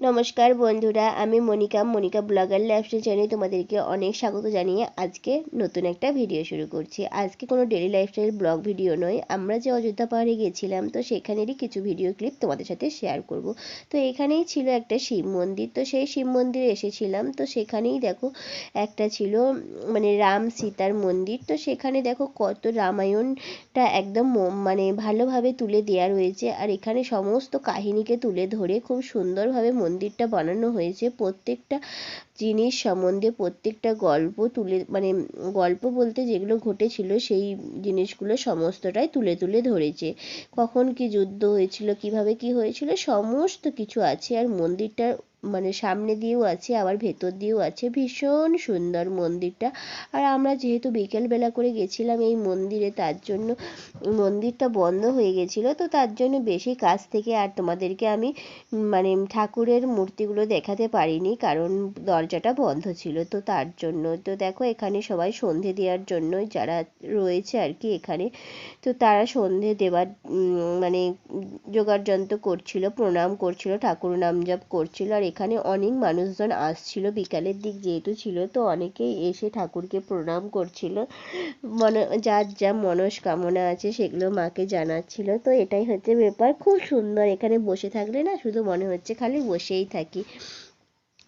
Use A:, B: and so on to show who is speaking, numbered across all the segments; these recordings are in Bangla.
A: নমস্কার বন্ধুরা, আমি মনিকা মনিকা ব্লগার লাইফস্টাইল চ্যানেলে তোমাদেরকে অনেক স্বাগত জানিয়ে আজকে নতুন একটা ভিডিও শুরু করছি। আজকে কোনো ডেলি লাইফস্টাইল ব্লগ ভিডিও নয়, আমরা যে অযোধ্যা পাহাড়ে গেছিলাম, তো সেখানেরই কিছু ভিডিও ক্লিপ তোমাদের সাথে শেয়ার করব। তো এখানেই ছিল একটা শিব মন্দির, তো সেই শিব মন্দিরে এসেছিলাম, তো সেখানেই দেখো একটা ছিল মানে রাম সীতার মন্দির, তো সেখানে দেখো কত রামায়ণটা একদম মানে ভালোভাবে তুলে দেওয়া রয়েছে, আর এখানে সমস্ত কাহিনীকে তুলে ধরে খুব সুন্দরভাবে মন্দিরটা বানানো হয়েছে, প্রত্যেকটা জিনিস সম্বন্ধে প্রত্যেকটা গল্প তুলে মানে গল্প বলতে যেগুলো ঘটেছিল সেই জিনিসগুলো সমস্তটাই তুলে তুলে ধরেছে। কখন কি যুদ্ধ হয়েছিল, কীভাবে কি হয়েছিল, সমস্ত কিছু আছে আর মন্দিরটার মানে সামনে দিয়েও আছে, আবার ভেতর দিয়েও আছে। ভীষণ সুন্দর মন্দিরটা। আর আমরা যেহেতু বিকেলবেলা করে গেছিলাম এই মন্দিরে, তার জন্য মন্দিরটা বন্ধ হয়ে গেছিল। তো তার জন্য বেশি কাছ থেকে আর তোমাদেরকে আমি মানে ঠাকুরের মূর্তিগুলো দেখাতে পারিনি, কারণ দরজাটা বন্ধ ছিল। তো তার জন্য, তো দেখো এখানে সবাই সন্ধে দেওয়ার জন্য যারা রয়েছে আর কি এখানে, তো তারা সন্ধে দেওয়ার মানে জোগাড় যন্ত্র করছিল, প্রণাম করছিল, ঠাকুর নাম জপ করছিল। আর এখানে অনেক মানুষজন আসছিল। বিকালের দিক যেহেতু ছিল, তো অনেকেই এসে ঠাকুরকে প্রণাম করছিল। মনে, যার যা মনস্কামনা আছে সেগুলো মাকে জানাচ্ছিল। তো এটাই হচ্ছে ব্যাপার। খুব সুন্দর এখানে বসে থাকলে না, শুধু মনে হচ্ছে খালি বসেই থাকি।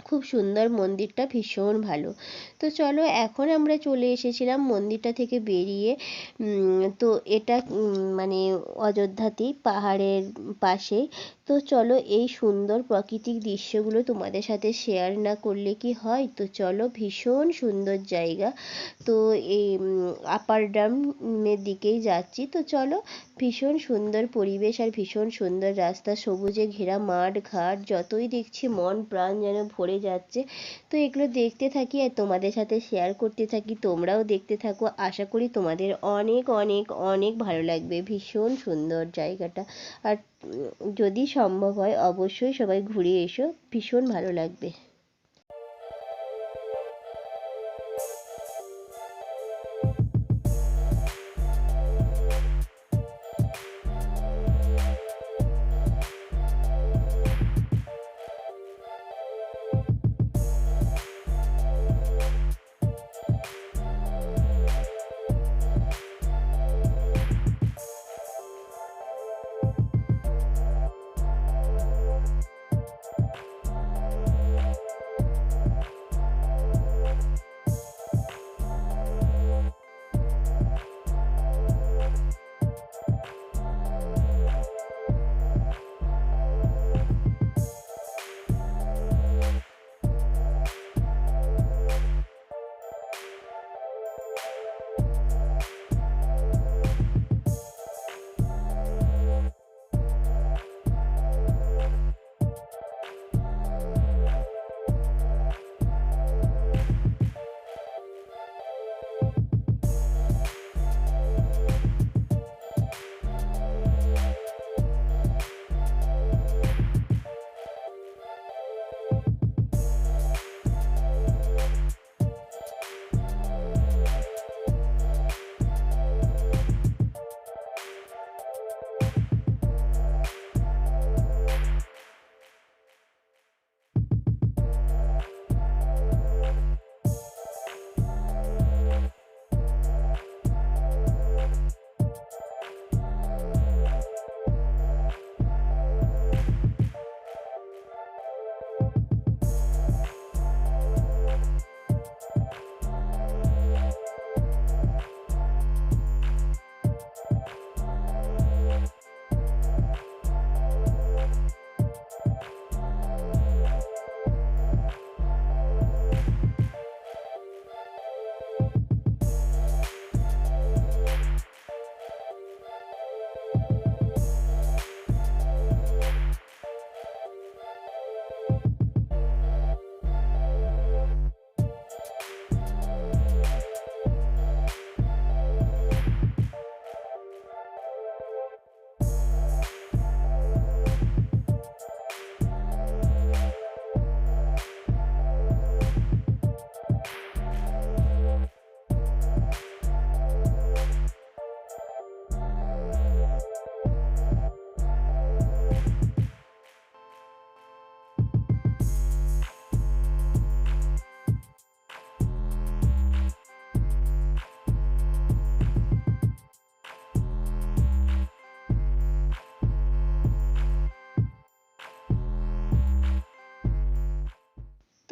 A: খুব সুন্দর মন্দিরটা ভীষণ ভালো। তো চলো এখন আমরা চলে এসেছিলাম মন্দিরটা থেকে বেরিয়ে। তো এটা মানে অযোধ্যাতেই পাহাড়ের পাশে। তো চলো এই সুন্দর প্রাকৃতিক দৃশ্যগুলো তোমাদের সাথে শেয়ার না করলে কি হয়? তো চলো ভীষণ সুন্দর জায়গা। তো এই আপার ড্যামের দিকেই যাচ্ছি। তো চলো ভীষণ সুন্দর পরিবেশ আর ভীষণ সুন্দর রাস্তা। সবুজে ঘেরা মাঠ ঘাট, যতই দেখছি মন প্রাণ যেন ভরে যাচ্ছে। তো এগুলো দেখতে থাকি আর তোমাদের সাথে শেয়ার করতে থাকি। তোমরাও দেখতে থাকো। আশা করি তোমাদের অনেক অনেক অনেক ভালো লাগবে। ভীষণ সুন্দর জায়গাটা। আর যদি সম্ভব হয়, অবশ্যই সবাই ঘুরে এসো। ভীষণ ভালো লাগবে।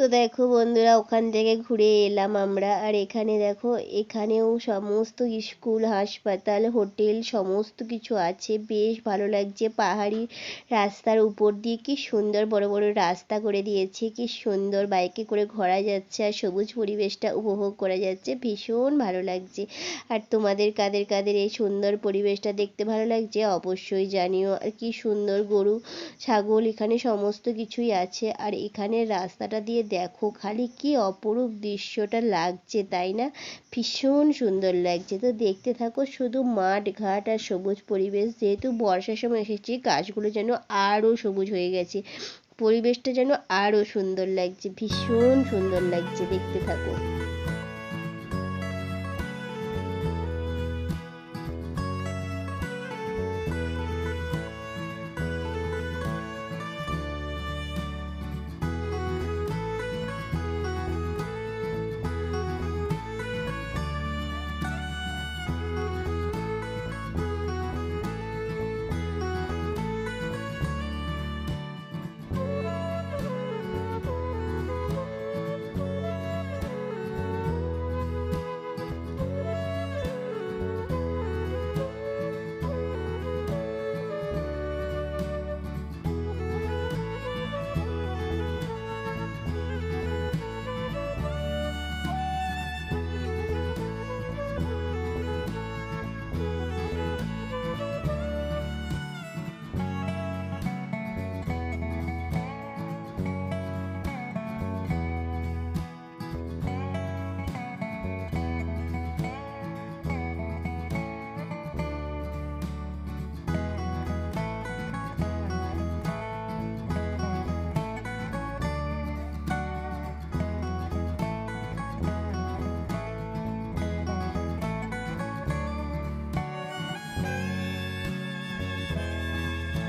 A: দেখো বন্ধুরা, ওখান থেকে ঘুরে এলাম আমরা। আর এখানে দেখো, এখানেও সমস্ত স্কুল, হাসপাতাল, হোটেল সমস্ত কিছু আছে। বেশ ভালো লাগছে। পাহাড়ি রাস্তার উপর দিয়ে কি সুন্দর বড় বড় রাস্তা করে দিয়েছে, কি সুন্দর বাইকে করে ঘোরা যাচ্ছে আর সবুজ পরিবেশটা উপভোগ করা যাচ্ছে। ভীষণ ভালো লাগছে। আর তোমাদের কাদের কাদের এই সুন্দর পরিবেশটা দেখতে ভালো লাগছে অবশ্যই জানিও। আর কি সুন্দর গরু, ছাগল, এখানে সমস্ত কিছুই আছে। আর এখানে রাস্তাটা দিয়ে দেখো খালি কি অপরূপ দৃশ্যটা লাগছে, তাই না? ভীষণ সুন্দর লাগছে। তো দেখতে থাকো, শুধু মাঠ, ঘাট আর সবুজ পরিবেশ। যেহেতু বর্ষার সময় এসেছি, গাছগুলো যেন আরও সবুজ হয়ে গেছে। পরিবেশটা যেন আরও সুন্দর লাগছে, ভীষণ সুন্দর লাগছে দেখতে থাকো।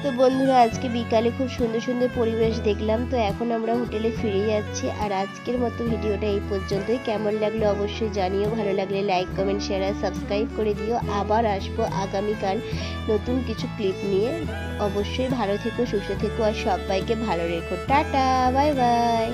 A: তো বন্ধুরা, আজকে বিকালে খুব সুন্দর সুন্দর পরিবেশ দেখলাম। তো এখন আমরা হোটেলে ফিরে যাচ্ছি। আর আজকের মতো ভিডিওটা এই পর্যন্তই। কেমন লাগল অবশ্যই জানিও। ভালো লাগলে লাইক কমেন্ট শেয়ার আর সাবস্ক্রাইব করে দিও। আবার আসব আগামীকাল নতুন কিছু ক্লিপ নিয়ে। অবশ্যই ভালো থেকো, সুস্থ থেকো আর সবাইকে ভালো রেখো। Tata bye bye